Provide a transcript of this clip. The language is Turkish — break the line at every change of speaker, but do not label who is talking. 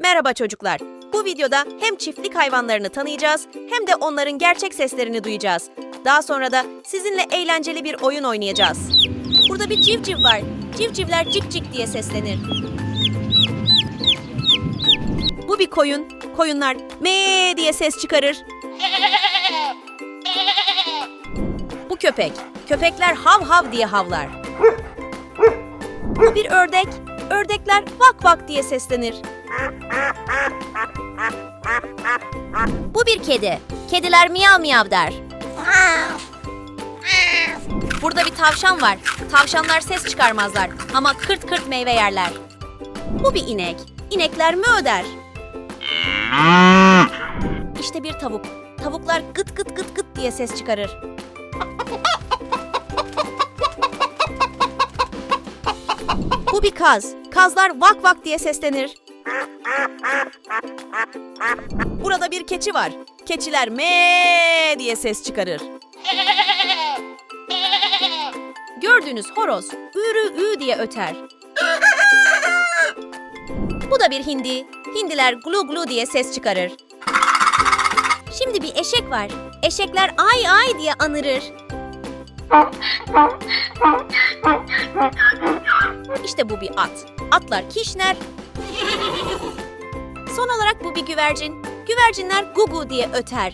Merhaba çocuklar. Bu videoda hem çiftlik hayvanlarını tanıyacağız hem de onların gerçek seslerini duyacağız. Daha sonra da sizinle eğlenceli bir oyun oynayacağız. Burada bir civciv var. Civcivler cik cik diye seslenir. Bu bir koyun. Koyunlar me diye ses çıkarır. Bu köpek. Köpekler hav hav diye havlar. Bu bir ördek. Ördekler vak vak diye seslenir. Bu bir kedi. Kediler miyav miyav der. Burada bir tavşan var. Tavşanlar ses çıkarmazlar ama kırt kırt meyve yerler. Bu bir inek. İnekler mi öder? İşte bir tavuk. Tavuklar gıt gıt gıt gıt diye ses çıkarır. Bu bir kaz. Kazlar vak vak diye seslenir. Burada bir keçi var. Keçiler me diye ses çıkarır. Gördüğünüz horoz ürü ü diye öter. Bu da bir hindi. Hindiler glu glu diye ses çıkarır. Şimdi bir eşek var. Eşekler ay ay diye anırır. İşte bu bir at. Atlar kişner. Son olarak bu bir güvercin. Güvercinler gugu diye öter.